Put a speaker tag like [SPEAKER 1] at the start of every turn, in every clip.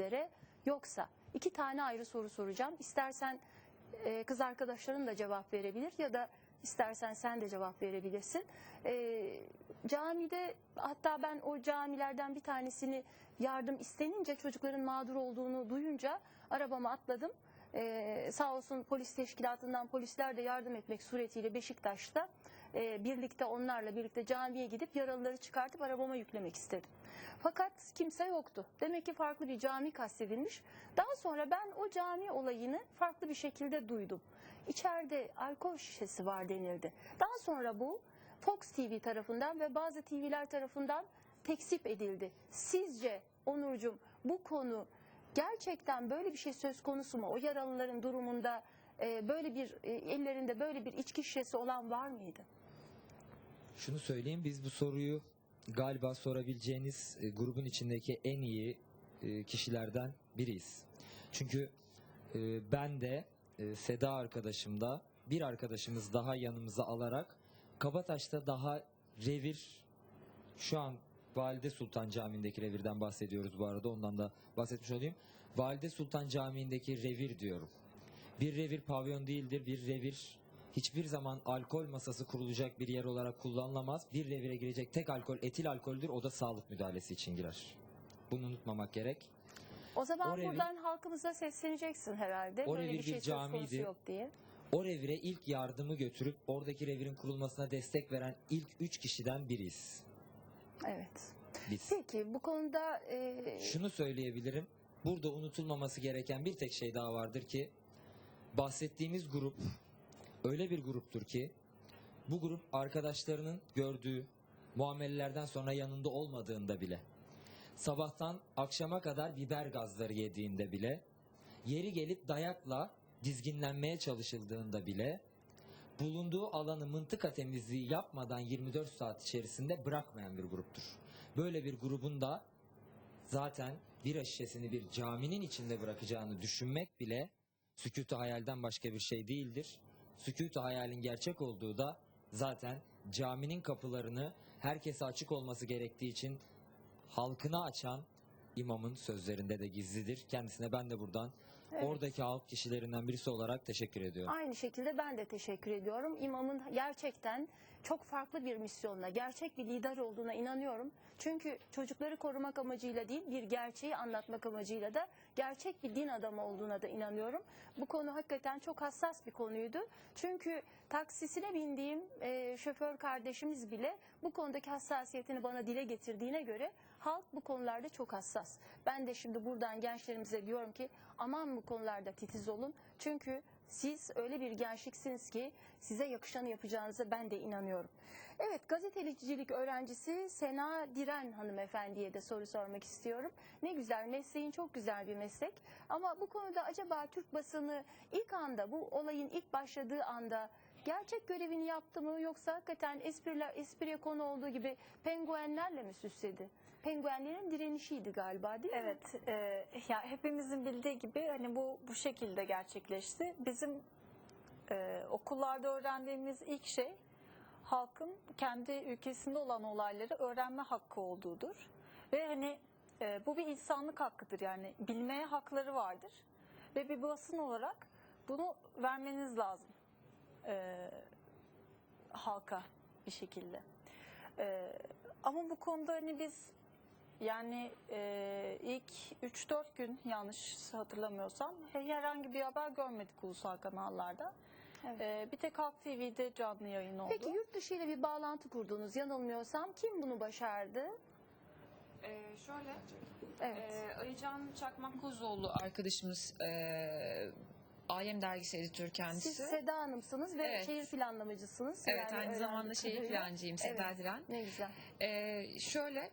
[SPEAKER 1] üzere yoksa iki tane ayrı soru soracağım. İstersen e, kız arkadaşların da cevap verebilir ya da istersen sen de cevap verebilirsin. E, camide hatta ben o camilerden bir tanesini yardım istenince çocukların mağdur olduğunu duyunca arabama atladım. E, sağ olsun polis teşkilatından polisler de yardım etmek suretiyle Beşiktaş'ta e, birlikte onlarla birlikte camiye gidip yaralıları çıkartıp arabama yüklemek istedim. Fakat kimse yoktu. Demek ki farklı bir cami kastedilmiş. Daha sonra ben o cami olayını farklı bir şekilde duydum. İçeride alkol şişesi var denildi. Daha sonra bu Fox TV tarafından ve bazı TV'ler tarafından tekzip edildi. Sizce Onurcuğum bu konu gerçekten böyle bir şey söz konusu mu? O yaralıların durumunda e, böyle bir e, ellerinde böyle bir içki şişesi olan var mıydı?
[SPEAKER 2] Şunu söyleyeyim biz bu soruyu galiba sorabileceğiniz e, grubun içindeki en iyi e, kişilerden biriyiz. Çünkü e, ben de Seda arkadaşım da bir arkadaşımız daha yanımıza alarak Kabataş'ta daha revir şu an Valide Sultan Camii'ndeki revirden bahsediyoruz bu arada ondan da bahsetmiş olayım. Valide Sultan Camii'ndeki revir diyorum. Bir revir pavyon değildir. Bir revir hiçbir zaman alkol masası kurulacak bir yer olarak kullanılamaz. Bir revire girecek tek alkol etil alkoldür. O da sağlık müdahalesi için girer. Bunu unutmamak gerek.
[SPEAKER 1] O zaman
[SPEAKER 2] O revir-
[SPEAKER 1] buradan halkımıza sesleneceksin herhalde.
[SPEAKER 2] O
[SPEAKER 1] böyle bir şey
[SPEAKER 2] bir camiydi.
[SPEAKER 1] yok diye.
[SPEAKER 2] O revire ilk yardımı götürüp oradaki revirin kurulmasına destek veren ilk üç kişiden biriyiz.
[SPEAKER 1] Evet.
[SPEAKER 2] Biz.
[SPEAKER 1] Peki bu konuda e,
[SPEAKER 2] Şunu söyleyebilirim. Burada unutulmaması gereken bir tek şey daha vardır ki bahsettiğimiz grup öyle bir gruptur ki bu grup arkadaşlarının gördüğü muamelelerden sonra yanında olmadığında bile sabahtan akşama kadar biber gazları yediğinde bile yeri gelip dayakla dizginlenmeye çalışıldığında bile bulunduğu alanı mıntıka temizliği yapmadan 24 saat içerisinde bırakmayan bir gruptur. Böyle bir grubun da zaten bira şişesini bir caminin içinde bırakacağını düşünmek bile sükûtu hayalden başka bir şey değildir. Sükûtu hayalin gerçek olduğu da zaten caminin kapılarını herkese açık olması gerektiği için halkına açan imamın sözlerinde de gizlidir. Kendisine ben de buradan
[SPEAKER 1] Evet.
[SPEAKER 2] oradaki halk kişilerinden birisi olarak teşekkür ediyorum.
[SPEAKER 1] Aynı şekilde ben de teşekkür ediyorum. İmamın gerçekten çok farklı bir misyonla, gerçek bir lider olduğuna inanıyorum. Çünkü çocukları korumak amacıyla değil, bir gerçeği anlatmak amacıyla da gerçek bir din adamı olduğuna da inanıyorum. Bu konu hakikaten çok hassas bir konuydu. Çünkü taksisine bindiğim e, şoför kardeşimiz bile bu konudaki hassasiyetini bana dile getirdiğine göre halk bu konularda çok hassas. Ben de şimdi buradan gençlerimize diyorum ki aman bu konularda titiz olun. Çünkü siz öyle bir gençliksiniz ki size yakışanı yapacağınıza ben de inanıyorum. Evet gazetecilik öğrencisi Sena Diren hanımefendiye de soru sormak istiyorum. Ne güzel mesleğin çok güzel bir meslek ama bu konuda acaba Türk basını ilk anda bu olayın ilk başladığı anda gerçek görevini yaptı mı yoksa hakikaten espriler, espriye konu olduğu gibi penguenlerle mi süsledi? Penguenlerin direnişiydi galiba değil mi?
[SPEAKER 3] Evet, e, ya hepimizin bildiği gibi hani bu bu şekilde gerçekleşti. Bizim e, okullarda öğrendiğimiz ilk şey halkın kendi ülkesinde olan olayları öğrenme hakkı olduğudur. Ve hani e, bu bir insanlık hakkıdır yani bilmeye hakları vardır. Ve bir basın olarak bunu vermeniz lazım e, halka bir şekilde. E, ama bu konuda hani biz yani e, ilk 3-4 gün yanlış hatırlamıyorsam herhangi bir haber görmedik ulusal kanallarda.
[SPEAKER 1] Evet.
[SPEAKER 3] E, bir tek Halk TV'de canlı yayın oldu.
[SPEAKER 1] Peki yurt dışı ile bir bağlantı kurdunuz yanılmıyorsam. Kim bunu başardı?
[SPEAKER 4] Ee, şöyle,
[SPEAKER 1] Evet.
[SPEAKER 4] e, Alican Çakmak Kozoğlu arkadaşımız e, Alem Dergisi editörü kendisi.
[SPEAKER 1] Siz Seda Hanım'sınız ve
[SPEAKER 4] Evet.
[SPEAKER 1] şehir planlamacısınız.
[SPEAKER 4] evet,
[SPEAKER 1] Yani
[SPEAKER 4] aynı zamanda şehir plancıyım Seda
[SPEAKER 1] Evet.
[SPEAKER 4] Diren.
[SPEAKER 1] Ne güzel.
[SPEAKER 4] Ee, şöyle,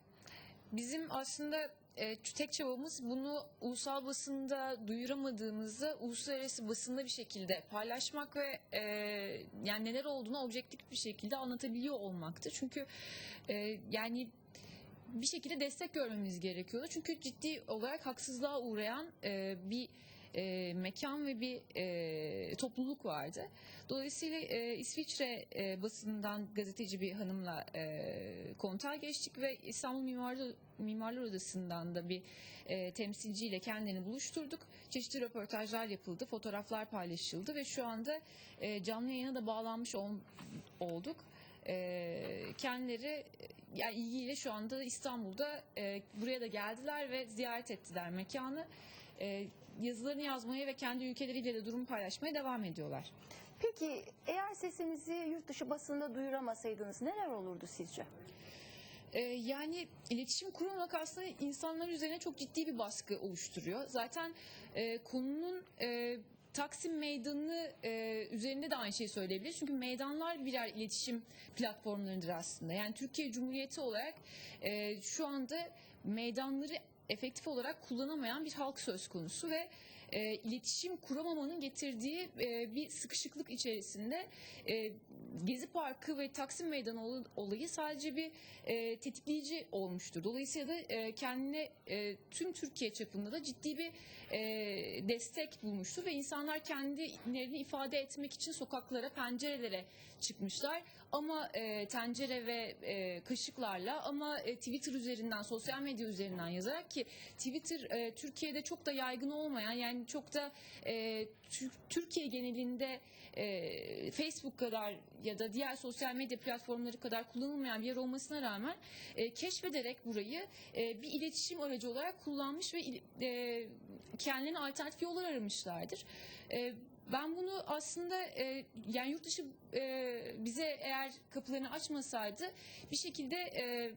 [SPEAKER 4] bizim aslında e, tek çabamız bunu ulusal basında duyuramadığımızda uluslararası basında bir şekilde paylaşmak ve e, yani neler olduğunu objektif bir şekilde anlatabiliyor olmaktı. Çünkü e, yani bir şekilde destek görmemiz gerekiyordu. Çünkü ciddi olarak haksızlığa uğrayan e, bir e, mekan ve bir e, topluluk vardı. Dolayısıyla e, İsviçre e, basından gazeteci bir hanımla e, kontağa geçtik ve İstanbul Mimarlar, Mimarlar Odası'ndan da bir e, temsilciyle kendilerini buluşturduk. Çeşitli röportajlar yapıldı, fotoğraflar paylaşıldı ve şu anda e, canlı yayına da bağlanmış ol- olduk. E, kendileri e, yani ilgiyle şu anda İstanbul'da e, buraya da geldiler ve ziyaret ettiler mekanı. E, yazılarını yazmaya ve kendi ülkeleriyle de durum paylaşmaya devam ediyorlar.
[SPEAKER 1] Peki eğer sesinizi yurt dışı basında duyuramasaydınız neler olurdu sizce?
[SPEAKER 4] Ee, yani iletişim kurmamak aslında insanlar üzerine çok ciddi bir baskı oluşturuyor. Zaten e, konunun e, Taksim Meydanı e, üzerinde de aynı şeyi söyleyebiliriz. Çünkü meydanlar birer iletişim platformlarıdır aslında. Yani Türkiye Cumhuriyeti olarak e, şu anda meydanları efektif olarak kullanamayan bir halk söz konusu ve e, iletişim kuramamanın getirdiği e, bir sıkışıklık içerisinde e, Gezi Parkı ve Taksim Meydanı ol- olayı sadece bir e, tetikleyici olmuştur. Dolayısıyla da e, kendine e, tüm Türkiye çapında da ciddi bir e, destek bulmuştur ve insanlar kendilerini ifade etmek için sokaklara, pencerelere çıkmışlar. Ama e, tencere ve e, kaşıklarla ama e, Twitter üzerinden, sosyal medya üzerinden yazarak ki Twitter e, Türkiye'de çok da yaygın olmayan yani çok da e, Tür- Türkiye genelinde e, Facebook kadar ya da diğer sosyal medya platformları kadar kullanılmayan bir yer olmasına rağmen e, keşfederek burayı e, bir iletişim aracı olarak kullanmış ve e, kendilerine alternatif yollar aramışlardır. E, ben bunu aslında e, yani yurt dışı e, bize eğer kapılarını açmasaydı bir şekilde e,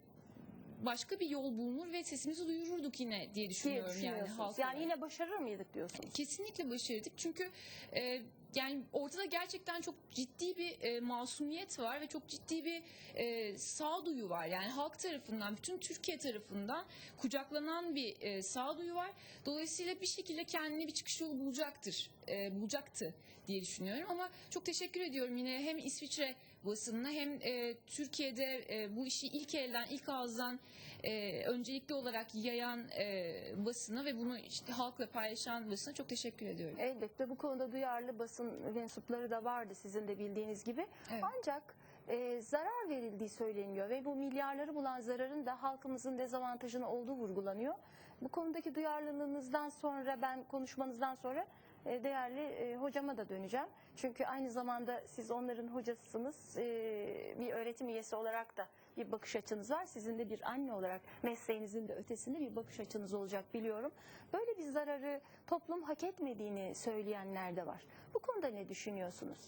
[SPEAKER 4] başka bir yol bulunur ve sesimizi duyururduk yine diye
[SPEAKER 1] diye
[SPEAKER 4] düşünüyorum yani
[SPEAKER 1] düşünüyorsunuz.
[SPEAKER 4] halk
[SPEAKER 1] Yani yine başarır mıydık diyorsunuz?
[SPEAKER 4] Kesinlikle başardık çünkü e, yani ortada gerçekten çok ciddi bir e, masumiyet var ve çok ciddi bir e, sağduyu var. Yani halk tarafından, bütün Türkiye tarafından kucaklanan bir e, sağduyu var. Dolayısıyla bir şekilde kendine bir çıkış yolu bulacaktır, e, bulacaktı diye düşünüyorum. Ama çok teşekkür ediyorum yine hem İsviçre basınına hem e, Türkiye'de e, bu işi ilk elden, ilk ağızdan e, öncelikli olarak yayan e, basına ve bunu işte halkla paylaşan basına çok teşekkür ediyorum.
[SPEAKER 1] Elbette bu konuda duyarlı basın mensupları da vardı sizin de bildiğiniz gibi.
[SPEAKER 4] Evet.
[SPEAKER 1] Ancak e, zarar verildiği söyleniyor ve bu milyarları bulan zararın da halkımızın dezavantajına olduğu vurgulanıyor. Bu konudaki duyarlılığınızdan sonra ben konuşmanızdan sonra e, değerli e, hocama da döneceğim. Çünkü aynı zamanda siz onların hocasısınız. E, bir öğretim üyesi olarak da bir bakış açınız var. Sizin de bir anne olarak mesleğinizin de ötesinde bir bakış açınız olacak biliyorum. Böyle bir zararı toplum hak etmediğini söyleyenler de var. Bu konuda ne düşünüyorsunuz?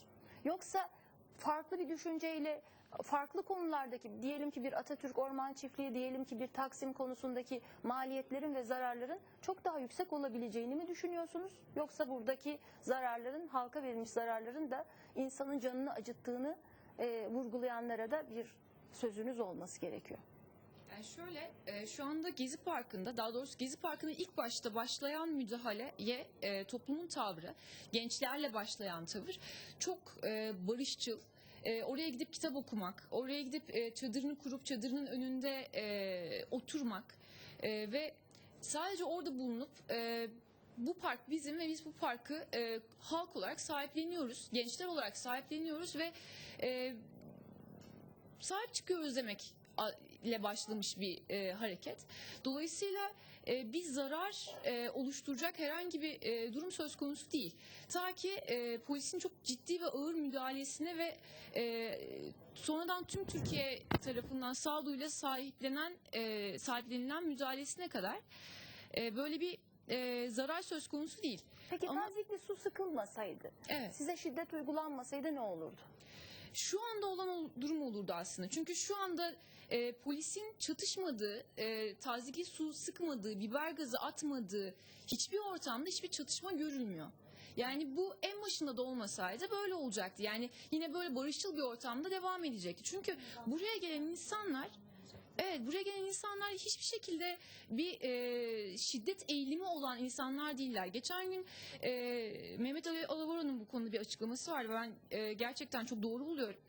[SPEAKER 1] Yoksa farklı bir düşünceyle farklı konulardaki diyelim ki bir Atatürk Orman Çiftliği diyelim ki bir Taksim konusundaki maliyetlerin ve zararların çok daha yüksek olabileceğini mi düşünüyorsunuz? Yoksa buradaki zararların halka verilmiş zararların da insanın canını acıttığını e, vurgulayanlara da bir sözünüz olması gerekiyor.
[SPEAKER 4] Yani şöyle, e, şu anda Gezi Parkı'nda, daha doğrusu Gezi Parkı'nda ilk başta başlayan müdahaleye e, toplumun tavrı, gençlerle başlayan tavır çok e, barışçıl. E, oraya gidip kitap okumak, oraya gidip e, çadırını kurup çadırının önünde e, oturmak e, ve sadece orada bulunup e, bu park bizim ve biz bu parkı e, halk olarak sahipleniyoruz, gençler olarak sahipleniyoruz ve e, sahip çıkıyoruz demek ile başlamış bir e, hareket. Dolayısıyla e, bir zarar e, oluşturacak herhangi bir e, durum söz konusu değil. Ta ki e, polisin çok ciddi ve ağır müdahalesine ve e, sonradan tüm Türkiye tarafından sağduyuyla sahiplenen e, sahiplenilen müdahalesine kadar e, böyle bir e, zarar söz konusu değil.
[SPEAKER 1] Peki
[SPEAKER 4] Ama-
[SPEAKER 1] tazikli su sıkılmasaydı,
[SPEAKER 4] Evet.
[SPEAKER 1] size şiddet uygulanmasaydı ne olurdu?
[SPEAKER 4] şu anda olan ol- durum olurdu aslında. Çünkü şu anda e, polisin çatışmadığı, e, taziki su sıkmadığı, biber gazı atmadığı hiçbir ortamda hiçbir çatışma görülmüyor. Yani bu en başında da olmasaydı böyle olacaktı. Yani yine böyle barışçıl bir ortamda devam edecekti. Çünkü buraya gelen insanlar Evet buraya gelen insanlar hiçbir şekilde bir e, şiddet eğilimi olan insanlar değiller. Geçen gün e, Mehmet Ali Alavara'nın bu konuda bir açıklaması var. Ben e, gerçekten çok doğru buluyorum.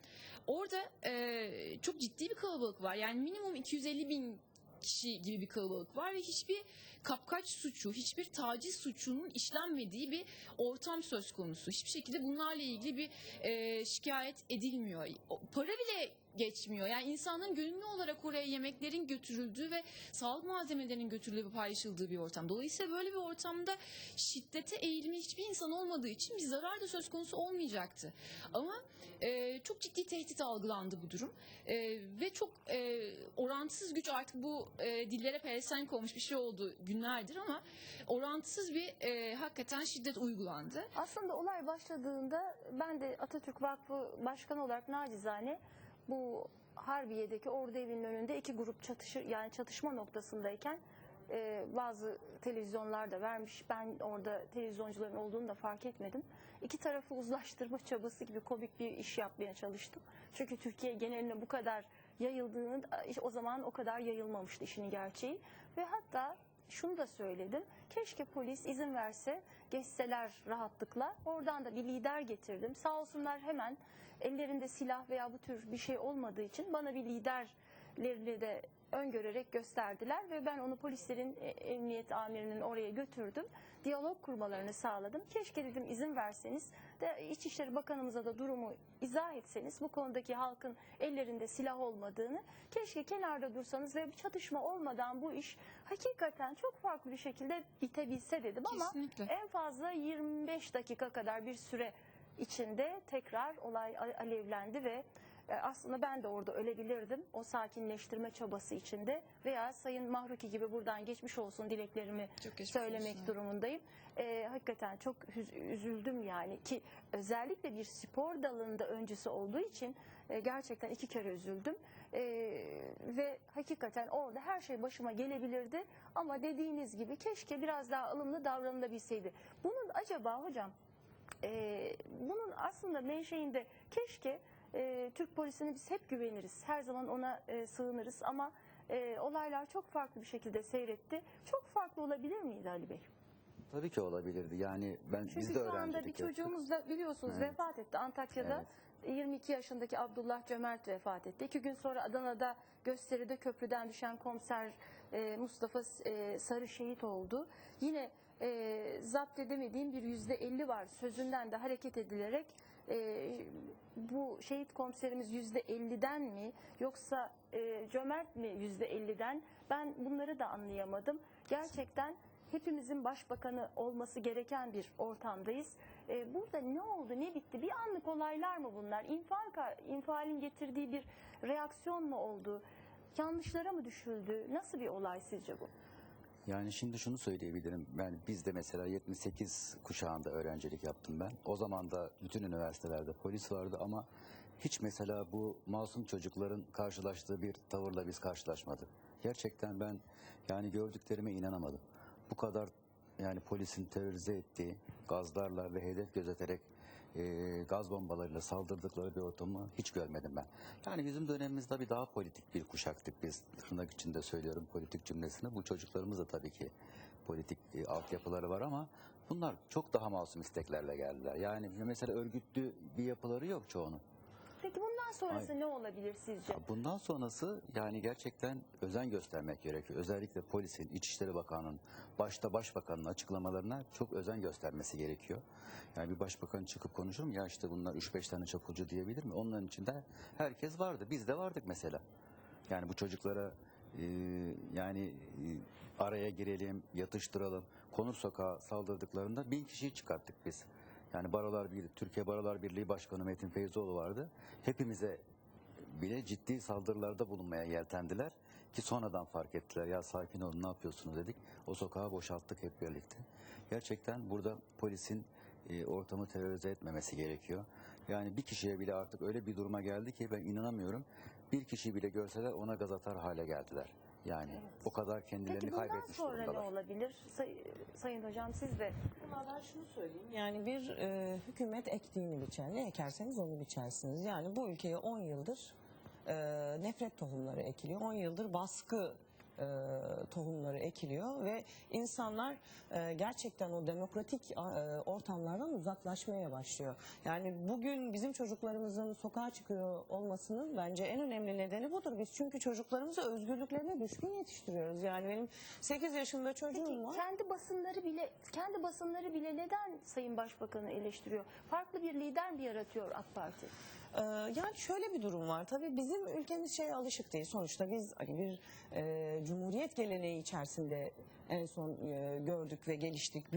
[SPEAKER 4] Orada e, çok ciddi bir kalabalık var. Yani minimum 250 bin kişi gibi bir kalabalık var ve hiçbir kapkaç suçu, hiçbir taciz suçunun işlenmediği bir ortam söz konusu. Hiçbir şekilde bunlarla ilgili bir e, şikayet edilmiyor. Para bile geçmiyor. Yani insanların gönüllü olarak oraya yemeklerin götürüldüğü ve sağlık malzemelerinin götürüldüğü ve paylaşıldığı bir ortam. Dolayısıyla böyle bir ortamda şiddete eğilimli hiçbir insan olmadığı için bir zarar da söz konusu olmayacaktı. Ama e, çok ciddi tehdit algılandı bu durum. E, ve çok e, orantısız güç artık bu e, dillere pelesenk olmuş bir şey oldu günlerdir ama orantısız bir e, hakikaten şiddet uygulandı.
[SPEAKER 1] Aslında olay başladığında ben de Atatürk Vakfı Başkanı olarak nacizane bu Harbiye'deki ordu evinin önünde iki grup çatışır yani çatışma noktasındayken e, bazı televizyonlar da vermiş. Ben orada televizyoncuların olduğunu da fark etmedim. İki tarafı uzlaştırma çabası gibi komik bir iş yapmaya çalıştım. Çünkü Türkiye geneline bu kadar yayıldığını o zaman o kadar yayılmamıştı işin gerçeği. Ve hatta şunu da söyledim. Keşke polis izin verse geçseler rahatlıkla. Oradan da bir lider getirdim. Sağ olsunlar hemen ellerinde silah veya bu tür bir şey olmadığı için bana bir liderlerini de öngörerek gösterdiler ve ben onu polislerin e, emniyet amirinin oraya götürdüm. Diyalog kurmalarını sağladım. Keşke dedim izin verseniz de İçişleri Bakanımıza da durumu izah etseniz bu konudaki halkın ellerinde silah olmadığını keşke kenarda dursanız ve bir çatışma olmadan bu iş hakikaten çok farklı bir şekilde bitebilse dedim ama
[SPEAKER 4] Kesinlikle.
[SPEAKER 1] en fazla 25 dakika kadar bir süre içinde tekrar olay alevlendi ve e, aslında ben de orada ölebilirdim o sakinleştirme çabası içinde veya Sayın Mahruki gibi buradan geçmiş olsun dileklerimi
[SPEAKER 4] geçmiş
[SPEAKER 1] söylemek
[SPEAKER 4] olsun.
[SPEAKER 1] durumundayım. E, hakikaten çok üzüldüm yani ki özellikle bir spor dalında öncüsü olduğu için e, gerçekten iki kere üzüldüm. E, ve hakikaten orada her şey başıma gelebilirdi ama dediğiniz gibi keşke biraz daha ılımlı davranılabilseydi. Bunun acaba hocam e, bunun aslında menşeinde keşke e, Türk polisine biz hep güveniriz. Her zaman ona e, sığınırız ama e, olaylar çok farklı bir şekilde seyretti. Çok farklı olabilir miydi Ali Bey?
[SPEAKER 5] Tabii ki olabilirdi. Yani ben biz
[SPEAKER 1] Çünkü
[SPEAKER 5] de
[SPEAKER 1] şu anda bir çocuğumuz da biliyorsunuz
[SPEAKER 5] Evet.
[SPEAKER 1] vefat etti Antakya'da. 22 yaşındaki Abdullah Cömert vefat etti. İki gün sonra Adana'da gösteride köprüden düşen komiser e, Mustafa e, Sarı şehit oldu. Yine e, zapt edemediğim bir yüzde elli var. Sözünden de hareket edilerek e, bu şehit komiserimiz yüzde elliden mi yoksa e, cömert mi yüzde elliden ben bunları da anlayamadım. Gerçekten hepimizin başbakanı olması gereken bir ortamdayız. E, burada ne oldu, ne bitti? Bir anlık olaylar mı bunlar? İnfal, infalin getirdiği bir reaksiyon mu oldu? Yanlışlara mı düşüldü? Nasıl bir olay sizce bu?
[SPEAKER 5] Yani şimdi şunu söyleyebilirim. Ben biz de mesela 78 kuşağında öğrencilik yaptım ben. O zaman da bütün üniversitelerde polis vardı ama hiç mesela bu masum çocukların karşılaştığı bir tavırla biz karşılaşmadık. Gerçekten ben yani gördüklerime inanamadım. Bu kadar yani polisin terörize ettiği gazlarla ve hedef gözeterek e, gaz bombalarıyla saldırdıkları bir ortamı hiç görmedim ben. Yani bizim dönemimizde bir daha politik bir kuşaktık biz. Tırnak içinde söylüyorum politik cümlesini. Bu çocuklarımız da tabii ki politik e, altyapıları var ama bunlar çok daha masum isteklerle geldiler. Yani mesela örgütlü bir yapıları yok çoğunun.
[SPEAKER 1] Peki bundan sonrası
[SPEAKER 5] Hayır.
[SPEAKER 1] ne olabilir sizce?
[SPEAKER 5] Bundan sonrası yani gerçekten özen göstermek gerekiyor. Özellikle polisin, İçişleri Bakanı'nın, başta Başbakan'ın açıklamalarına çok özen göstermesi gerekiyor. Yani bir başbakan çıkıp konuşur mu? Ya işte bunlar 3-5 tane çapulcu diyebilir mi? Onların içinde herkes vardı. Biz de vardık mesela. Yani bu çocuklara e, yani e, araya girelim, yatıştıralım. Konur Sokağa saldırdıklarında bin kişiyi çıkarttık biz. Yani Barolar Birliği, Türkiye Barolar Birliği Başkanı Metin Feyzoğlu vardı. Hepimize bile ciddi saldırılarda bulunmaya yeltendiler ki sonradan fark ettiler. Ya sakin olun ne yapıyorsunuz dedik. O sokağı boşalttık hep birlikte. Gerçekten burada polisin e, ortamı terörize etmemesi gerekiyor. Yani bir kişiye bile artık öyle bir duruma geldi ki ben inanamıyorum. Bir kişiyi bile görseler ona gaz atar hale geldiler. Yani o kadar kendilerini
[SPEAKER 1] Peki bundan
[SPEAKER 5] kaybetmiş
[SPEAKER 1] sonra ne
[SPEAKER 5] durumdalar.
[SPEAKER 1] olabilir? Say- Sayın Hocam siz de
[SPEAKER 6] Ama ben şunu söyleyeyim. Yani bir e, hükümet ektiğini biçer. Ne ekerseniz onu biçersiniz. Yani bu ülkeye 10 yıldır e, nefret tohumları ekiliyor. 10 yıldır baskı e, tohumları ekiliyor ve insanlar e, gerçekten o demokratik e, ortamlardan uzaklaşmaya başlıyor. Yani bugün bizim çocuklarımızın sokağa çıkıyor olmasının bence en önemli nedeni budur. Biz çünkü çocuklarımızı özgürlüklerine düşkün yetiştiriyoruz. Yani benim 8 yaşında çocuğum
[SPEAKER 1] Peki
[SPEAKER 6] var.
[SPEAKER 1] kendi basınları bile kendi basınları bile neden Sayın Başbakan'ı eleştiriyor? Farklı bir lider mi yaratıyor AK Parti?
[SPEAKER 6] Ee, yani şöyle bir durum var. Tabii bizim ülkemiz şeye alışık değil. Sonuçta biz hani bir e, cumhuriyet geleneği içerisinde en son e, gördük ve geliştik.